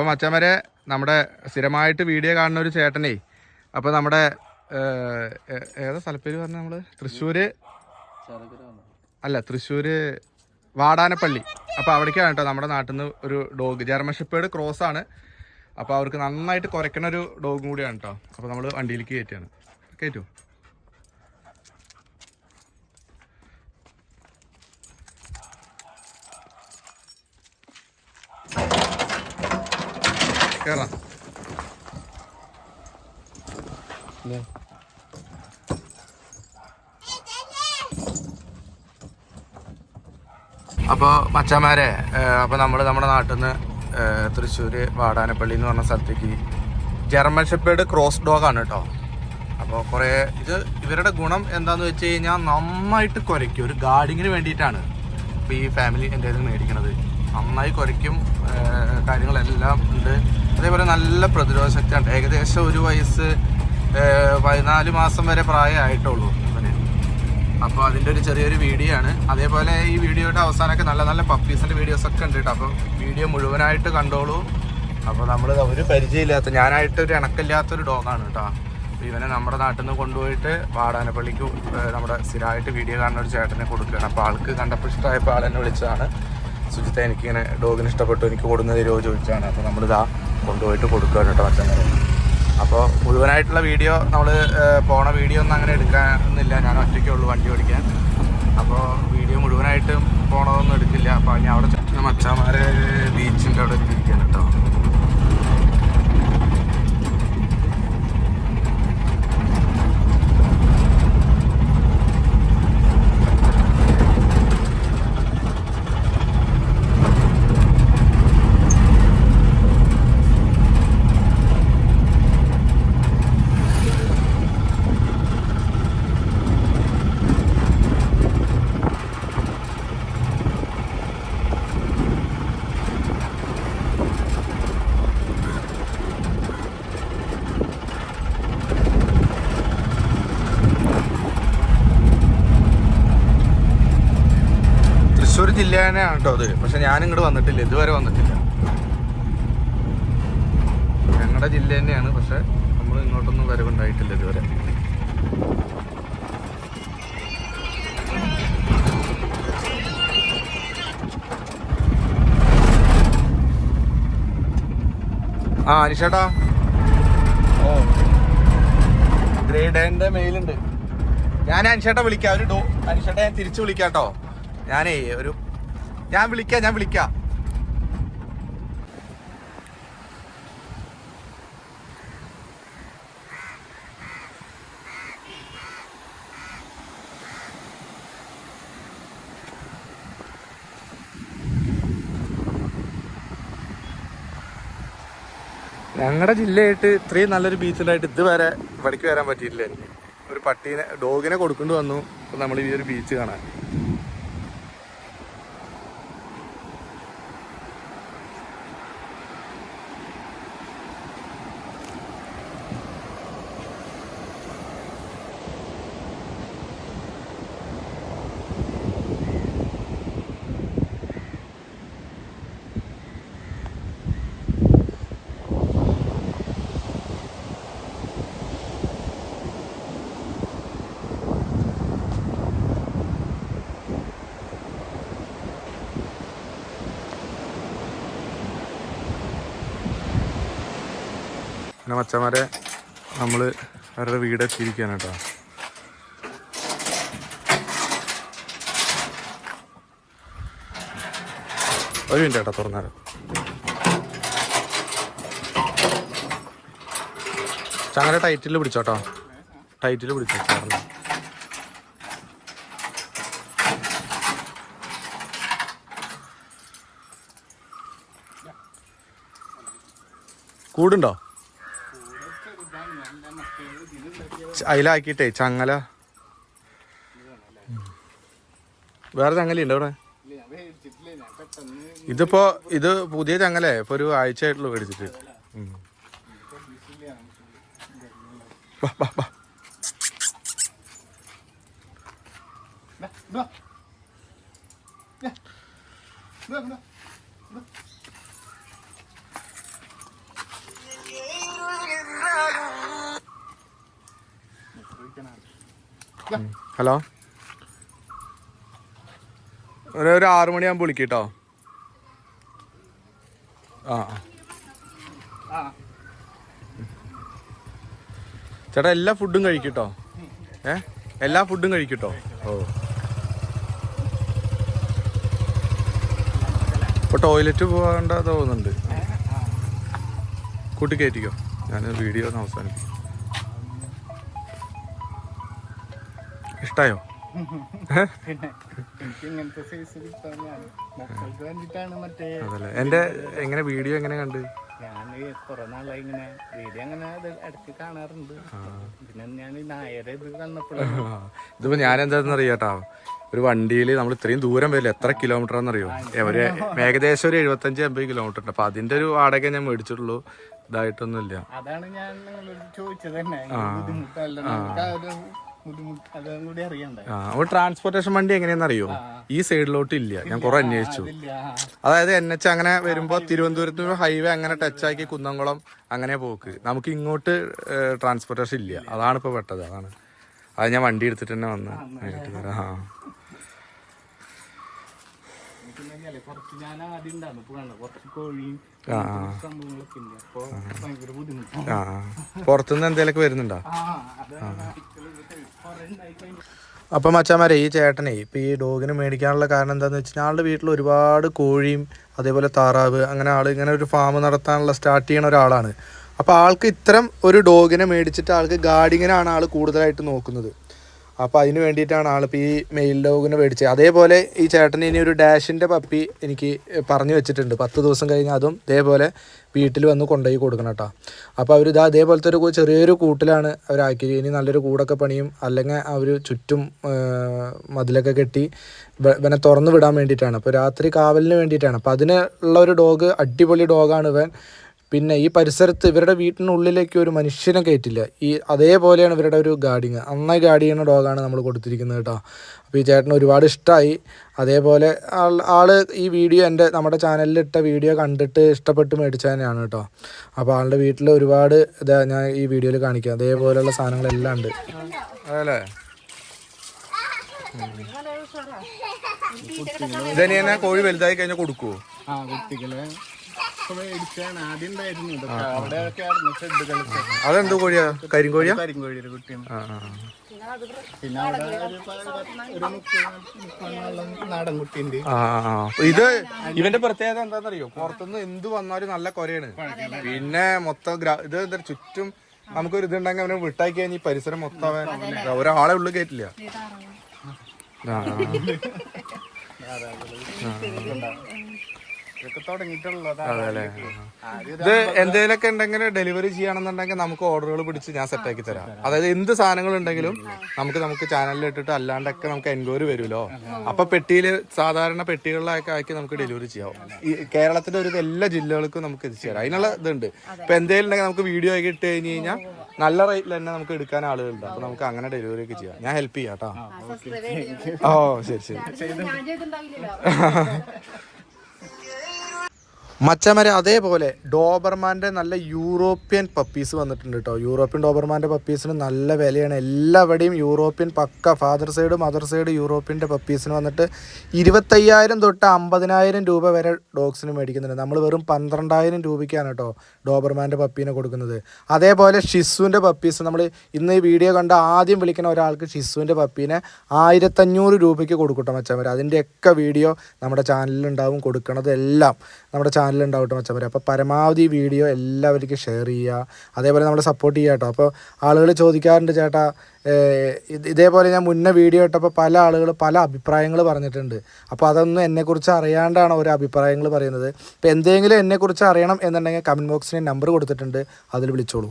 അപ്പോൾ മച്ചന്മാരെ നമ്മുടെ സ്ഥിരമായിട്ട് വീഡിയോ കാണുന്ന ഒരു ചേട്ടനേ. അപ്പോൾ നമ്മുടെ ഏതാ സ്ഥലപ്പേര് പറഞ്ഞ നമ്മൾ തൃശ്ശൂര്? അല്ല തൃശ്ശൂര് വാടാനപ്പള്ളി. അപ്പോൾ അവിടേക്കാണ് കേട്ടോ നമ്മുടെ നാട്ടിൽ നിന്ന് ഒരു ഡോഗ്. ജർമ്മൻ ഷെപ്പേർഡ് ക്രോസ് ആണ്. അപ്പോൾ അവർക്ക് നന്നായിട്ട് കുറയ്ക്കണ ഒരു ഡോഗും കൂടിയാണ് കേട്ടോ. അപ്പോൾ നമ്മൾ വണ്ടിയിലേക്ക് കയറ്റുകയാണ്. കയറ്റു? കയറാം അപ്പോൾ മച്ചാമാരെ അപ്പോൾ നമ്മൾ നമ്മുടെ നാട്ടിൽ നിന്ന് തൃശ്ശൂർ വാടാനപ്പള്ളി എന്ന് പറഞ്ഞ സ്ഥലത്തേക്ക് ജർമ്മൻ ഷെപ്പേഡ് ക്രോസ് ഡോഗ് ആണ് കേട്ടോ അപ്പോൾ കുറേ ഇത് ഇവരുടെ ഗുണം എന്താണെന്ന് വെച്ച് കഴിഞ്ഞാൽ നന്നായിട്ട് കുരയ്ക്കും. ഒരു ഗാർഡിങ്ങിന് വേണ്ടിയിട്ടാണ് ഇപ്പോൾ ഈ ഫാമിലി എന്റെ മേടിക്കുന്നത് മേടിക്കണത്. നന്നായി കുരയ്ക്കും കാര്യങ്ങളെല്ലാം ഉണ്ട്. അതേപോലെ നല്ല പ്രതിരോധ ശക്തിയാണ്. ഏകദേശം ഒരു വയസ്സ് പതിനാല് മാസം വരെ പ്രായമായിട്ടുള്ളൂ ഇവന് അപ്പോൾ അതിന്റെ ഒരു ചെറിയൊരു വീഡിയോ ആണ്. അതേപോലെ ഈ വീഡിയോയുടെ അവസാനമൊക്കെ നല്ല നല്ല പപ്പീസിന്റെ വീഡിയോസൊക്കെ ഉണ്ട് കേട്ടോ. അപ്പം വീഡിയോ മുഴുവനായിട്ട് കണ്ടോളൂ. അപ്പോൾ നമ്മൾ ഒരു പരിചയമില്ലാത്ത ഞാനായിട്ട് ഒരു ഇണക്കില്ലാത്തൊരു ഡോഗാണ് കേട്ടോ. ഇവനെ നമ്മുടെ നാട്ടിൽ നിന്ന് കൊണ്ടുപോയിട്ട് വാടാനപ്പള്ളിക്ക് നമ്മുടെ സ്ഥിരമായിട്ട് വീഡിയോ കാണുന്ന ഒരു ചേട്ടനെ കൊടുക്കുകയാണ്. അപ്പോൾ ആൾക്ക് കണ്ടപ്പോൾ ഇഷ്ടമായപ്പോൾ ആൾ എന്നെ വിളിച്ചതാണ്. സുജിത്ത എനിക്കിങ്ങനെ ഡോഗിന് ഇഷ്ടപ്പെട്ടു എനിക്ക് കൊടുക്കുന്ന തരുമോ ചോദിച്ചാണ് അപ്പോൾ നമ്മളിതാ കൊണ്ടുപോയിട്ട് കൊടുക്കുകയാണ് കേട്ടോ മറ്റന്നേരം അപ്പോൾ മുഴുവനായിട്ടുള്ള വീഡിയോ നമ്മൾ പോണ വീഡിയോ ഒന്നും അങ്ങനെ എടുക്കാനില്ല. ഞാൻ ഒറ്റയ്ക്കേ ഉള്ളൂ വണ്ടി ഓടിക്കാൻ. അപ്പോൾ വീഡിയോ മുഴുവനായിട്ടും പോണതൊന്നും എടുക്കില്ല. അപ്പോൾ ഞാൻ അവിടെ മച്ചാമാരെ ബീച്ചിന്റെ അവിടെ ഇരിക്കുകയാണ് കേട്ടോ തൃശ്ശൂർ ജില്ല തന്നെയാണ് കേട്ടോ അത്. പക്ഷെ ഞാൻ ഇങ്ങോട്ട് വന്നിട്ടില്ല. ഇതുവരെ വന്നിട്ടില്ല. ഞങ്ങളുടെ ജില്ല തന്നെയാണ്. പക്ഷെ നമ്മൾ ഇങ്ങോട്ടൊന്നും വരവുണ്ടായിട്ടില്ല ഇതുവരെ. ആ അനിഷേട്ടാ ഓ. ഗ്രേഡേന്റെ മെയിലുണ്ട്. ഞാൻ അനിഷേട്ട വിളിക്കാം. ഒരു ഡോ അനിഷേട്ട ഞാൻ തിരിച്ചു വിളിക്കാം കേട്ടോ. ഞാനേ ഒരു ഞാൻ വിളിക്കാം ഞാൻ വിളിക്കാം. ഞങ്ങളുടെ ജില്ലയായിട്ട് ഇത്രയും നല്ലൊരു ബീച്ചുണ്ടായിട്ട് ഇതുവരെ ഇവിടേക്ക് വരാൻ പറ്റിയിട്ടില്ല. ഒരു പട്ടീനെ ഡോഗിനെ കൊടുക്കേണ്ടി വന്നു. നമ്മൾ ഈ ഒരു ബീച്ച് കാണാൻ. പിന്നെ മച്ചന്മാരെ നമ്മൾ അവരുടെ വീട് എത്തിയിരിക്കുകയാണ് കേട്ടോ. ഒരു മിനിറ്റ് കേട്ടോ തുറന്നാലും ചങ്ങല ടൈറ്റിൽ പിടിച്ചോട്ടോ ടൈറ്റിൽ പിടിച്ചോ ചേർന്ന് കൂടുണ്ടോ? അതിലാക്കിയിട്ടേ ചങ്ങല. വേറെ ചങ്ങലുണ്ടോ ഇവിടെ ഇതിപ്പോ ഇത് പുതിയ ചങ്ങലേ ഇപ്പൊ ഒരു ആഴ്ച ആഴ്ചയായിട്ടുള്ളൂ മേടിച്ചിട്ട്. ഉം. വാ, ഹലോ? ഒരു ഒരു ആറു മണിയാകുമ്പോൾ വിളിക്കട്ടോ ആ ആ. ചേട്ടാ എല്ലാ ഫുഡും കഴിക്കട്ടോ ഏ? എല്ലാ ഫുഡും കഴിക്കട്ടോ ഓ. ഇപ്പൊ ടോയ്ലറ്റ് പോകണ്ട തോന്നുന്നുണ്ട്. കൂട്ടി കയറ്റിക്കോ ഞാൻ വീഡിയോ ഒന്ന് അവസാനിപ്പിക്കും. അതല്ലേ. എന്റെ എങ്ങനെ വീഡിയോ എങ്ങനെ കണ്ട്? ഞാൻ കുറെ നാളായി ഇങ്ങനെ വീഡിയോ അങ്ങനെ ഇടയ്ക്ക് കാണാറുണ്ട്. പിന്നെ ഞാൻ നായരെ ഇത് ഇതിപ്പോ ഞാൻ എന്താന്ന് അറിയാട്ടാ. ഒരു വണ്ടിയിൽ നമ്മൾ ഇത്രയും ദൂരം വരില്ല? എത്ര കിലോമീറ്റർ എന്നറിയോ ഒരു ഏകദേശം ഒരു എഴുപത്തഞ്ച് എൺപത് കിലോമീറ്റർ ഉണ്ട്. അപ്പൊ അതിന്റെ ഒരു വാടക ഞാൻ മേടിച്ചിട്ടുള്ളൂ. ഇതായിട്ടൊന്നുമില്ല. അതാണ് ഞാൻ ചോദിച്ചത് തന്നെ. ട്രാൻസ്പോർട്ടേഷൻ വണ്ടി എങ്ങനെയാണെന്ന് അറിയോ ഈ സൈഡിലോട്ട് ഇല്ല ഞാൻ കുറെ അന്വേഷിച്ചു. അതായത് എൻ എച്ച് അങ്ങനെ വരുമ്പോ തിരുവനന്തപുരത്ത് ഹൈവേ അങ്ങനെ ടച്ച് ആക്കി കുന്നംകുളം അങ്ങനെ പോക്ക്. നമുക്ക് ഇങ്ങോട്ട് ട്രാൻസ്പോർട്ടേഷൻ ഇല്ല. അതാണ് ഇപ്പൊ പെട്ടത്. അതാണ്. അത് ഞാൻ വണ്ടി എടുത്തിട്ട് തന്നെ വന്ന് നേരിട്ട് ആ. പുറത്തുനിന്ന് എന്തേലൊക്കെ വരുന്നുണ്ടോ? അപ്പം മച്ചാമാരെ ഈ ചേട്ടനെ ഇപ്പോൾ ഈ ഡോഗിന് മേടിക്കാനുള്ള കാരണം എന്താണെന്ന് വെച്ചാൽ ആളുടെ വീട്ടിൽ ഒരുപാട് കോഴിയും അതേപോലെ താറാവ് അങ്ങനെ ആൾ ഇങ്ങനെ ഒരു ഫാം നടത്താനുള്ള സ്റ്റാർട്ട് ചെയ്യണ ഒരാളാണ്. അപ്പോൾ ആൾക്ക് ഇത്തരം ഒരു ഡോഗിനെ മേടിച്ചിട്ട് ആൾക്ക് ഗാർഡിങ്ങിനാണ് ആൾ കൂടുതലായിട്ട് നോക്കുന്നത്. അപ്പോൾ അതിന് വേണ്ടിയിട്ടാണ് ആളിപ്പോൾ ഈ മെയിൽ ഡോഗിനെ മേടിച്ചത്. അതേപോലെ ഈ ചേട്ടന് ഇനി ഒരു ഡാഷിന്റെ പപ്പി എനിക്ക് പറഞ്ഞു വെച്ചിട്ടുണ്ട്. പത്ത് ദിവസം കഴിഞ്ഞ് അതും ഇതേപോലെ വീട്ടിൽ വന്ന് കൊണ്ടുപോയി കൊടുക്കണം കേട്ടോ അപ്പോൾ അവർ ഇതാ അതേപോലത്തെ ഒരു ചെറിയൊരു കൂട്ടിലാണ് അവരാക്കി ഇനി നല്ലൊരു കൂടൊക്കെ പണിയും അല്ലെങ്കിൽ അവർ ചുറ്റും മതിലൊക്കെ കെട്ടി ഇവനെ തുറന്ന് വിടാൻ വേണ്ടിയിട്ടാണ്. അപ്പോൾ രാത്രി കാവലിന് വേണ്ടിയിട്ടാണ്. അപ്പോൾ അതിനുള്ള ഒരു ഡോഗ് അടിപൊളി ഡോഗാണ് ഇവൻ. പിന്നെ ഈ പരിസരത്ത് ഇവരുടെ വീട്ടിനുള്ളിലേക്ക് ഒരു മനുഷ്യനെ കയറ്റില്ല. ഈ അതേപോലെയാണ് ഇവരുടെ ഒരു ഗാർഡിങ് നന്നായി ഗാർഡ് ചെയ്യുന്ന ഡോഗാണ് നമ്മൾ കൊടുത്തിരിക്കുന്നത് കേട്ടോ. അപ്പോൾ ഈ ചേട്ടന് ഒരുപാട് ഇഷ്ടമായി അതേപോലെ ആൾ ആൾ ഈ വീഡിയോ എന്റെ നമ്മുടെ ചാനലിൽ ഇട്ട വീഡിയോ കണ്ടിട്ട് ഇഷ്ടപ്പെട്ട് മേടിച്ചതന്നെയാണ് കേട്ടോ. അപ്പോൾ ആളുടെ വീട്ടിൽ ഒരുപാട് ഇതാ ഞാൻ ഈ വീഡിയോയിൽ കാണിക്കാം. അതേപോലെയുള്ള സാധനങ്ങളെല്ലാം ഉണ്ട്. അതല്ലേ? ഇതന്നെ കോഴി വലുതായി കഴിഞ്ഞാൽ കൊടുക്കുവോ? ആ ആദ്യം ഉണ്ടായിരുന്നു. ഇതൊക്കെ അവിടെയൊക്കെ ആയിരുന്നു ഷെഡുകളൊക്കെ അതെന്ത് കോഴിയാ? കരിങ്കോഴിയാ? കരിങ്കോഴിയുടെ കുട്ടിയാണ് ആ ആ പിന്നെ അവിടെ ഒരു പ- ഒരു മുപ്പത് മുപ്പതെണ്ണോളം നാടൻ കുട്ടിയുണ്ട്. ആ ആ. ഇത് ഇവന്റെ പ്രത്യേകത എന്താണെന്നറിയോ? പുറത്തുനിന്ന് എന്ത് വന്നാലും നല്ല കൊരയാണ്. പിന്നെ മൊത്തം ഗ്രാ- ഇത് എന്താ ചുറ്റും നമുക്കൊരു ഇതുണ്ടെങ്കിൽ അവനെ വിട്ടാക്കി കഴിഞ്ഞാൽ ഈ പരിസരം മൊത്തം അവൻ ഒരാളെ ഉള്ളിൽ കയറ്റില്ല ആ, ഇത് എന്തെങ്കിലുമൊക്കെ ഉണ്ടെങ്കിൽ ഡെലിവറി ചെയ്യണമെന്നുണ്ടെങ്കിൽ നമുക്ക് ഓർഡറുകൾ പിടിച്ച് ഞാൻ സെറ്റാക്കി തരാം. അതായത് എന്ത് സാധനങ്ങൾ ഉണ്ടെങ്കിലും നമുക്ക് നമുക്ക് ചാനലിൽ ഇട്ടിട്ട് അല്ലാണ്ടൊക്കെ നമുക്ക് എൻക്വയറി വരുമല്ലോ. അപ്പൊ പെട്ടിയിൽ സാധാരണ പെട്ടികളിലൊക്കെ ആക്കി നമുക്ക് ഡെലിവറി ചെയ്യാം. ഈ കേരളത്തിലെ ഒരു എല്ലാ ജില്ലകൾക്കും നമുക്ക് എത്തിച്ചു തരാം അതിനുള്ള ഇതുണ്ട്. ഇപ്പൊ എന്തെങ്കിലും ഉണ്ടെങ്കിൽ നമുക്ക് വീഡിയോ ആക്കി ഇട്ട് കഴിഞ്ഞ് കഴിഞ്ഞാൽ നല്ല റേറ്റിൽ തന്നെ നമുക്ക് എടുക്കാൻ ആളുകളുണ്ട്. അപ്പൊ നമുക്ക് അങ്ങനെ ഡെലിവറി ഒക്കെ ചെയ്യാം. ഞാൻ ഹെൽപ്പ് ചെയ്യാം കേട്ടോ ഓ ശരി ശരി. മച്ചമര അതേപോലെ ഡോബർമാന്റെ നല്ല യൂറോപ്യൻ പപ്പീസ് വന്നിട്ടുണ്ട് കേട്ടോ യൂറോപ്യൻ ഡോബർമാന്റെ പപ്പീസിന് നല്ല വിലയാണ്. എല്ലാവിടെയും യൂറോപ്യൻ പക്ക ഫാദർ സൈഡ് മദർ സൈഡ് യൂറോപ്യന്റെ പപ്പീസിന് വന്നിട്ട് ഇരുപത്തയ്യായിരം തൊട്ട് അമ്പതിനായിരം രൂപ വരെ ഡോഗ്സിന് മേടിക്കുന്നുണ്ട്. നമ്മൾ വെറും പന്ത്രണ്ടായിരം രൂപയ്ക്കാണ് കേട്ടോ ഡോബർമാന്റെ പപ്പീനെ കൊടുക്കുന്നത്. അതേപോലെ ഷിസുവിന്റെ പപ്പീസ് നമ്മൾ ഇന്ന് ഈ വീഡിയോ കണ്ട ആദ്യം വിളിക്കുന്ന ഒരാൾക്ക് ഷിസുവിന്റെ പപ്പീനെ ആയിരത്തഞ്ഞൂറ് രൂപയ്ക്ക് കൊടുക്കട്ടോ മച്ചമരെ. അതിന്റെയൊക്കെ വീഡിയോ നമ്മുടെ ചാനലിൽ ചാനലിലുണ്ടാവും കൊടുക്കണതെല്ലാം നമ്മുടെ ചാനലിലുണ്ടാവും കേട്ടോ മച്ചമര അപ്പോൾ പരമാവധി വീഡിയോ എല്ലാവർക്കും ഷെയർ ചെയ്യുക. അതേപോലെ നമ്മളെ സപ്പോർട്ട് ചെയ്യുക കേട്ടോ. അപ്പോൾ ആളുകൾ ചോദിക്കാറുണ്ട് ചേട്ടാ ഇതേപോലെ ഞാൻ മുന്നേ വീഡിയോ ഇട്ടപ്പോൾ പല ആളുകൾ പല അഭിപ്രായങ്ങൾ പറഞ്ഞിട്ടുണ്ട്. അപ്പോൾ അതൊന്നും എന്നെക്കുറിച്ച് അറിയാണ്ടാണ് ഓരോ അഭിപ്രായങ്ങൾ പറയുന്നത്. ഇപ്പോൾ എന്തെങ്കിലും എന്നെക്കുറിച്ച് അറിയണം എന്നുണ്ടെങ്കിൽ കമന്റ് ബോക്സിന് നമ്പർ കൊടുത്തിട്ടുണ്ട്. അതിൽ വിളിച്ചോളൂ.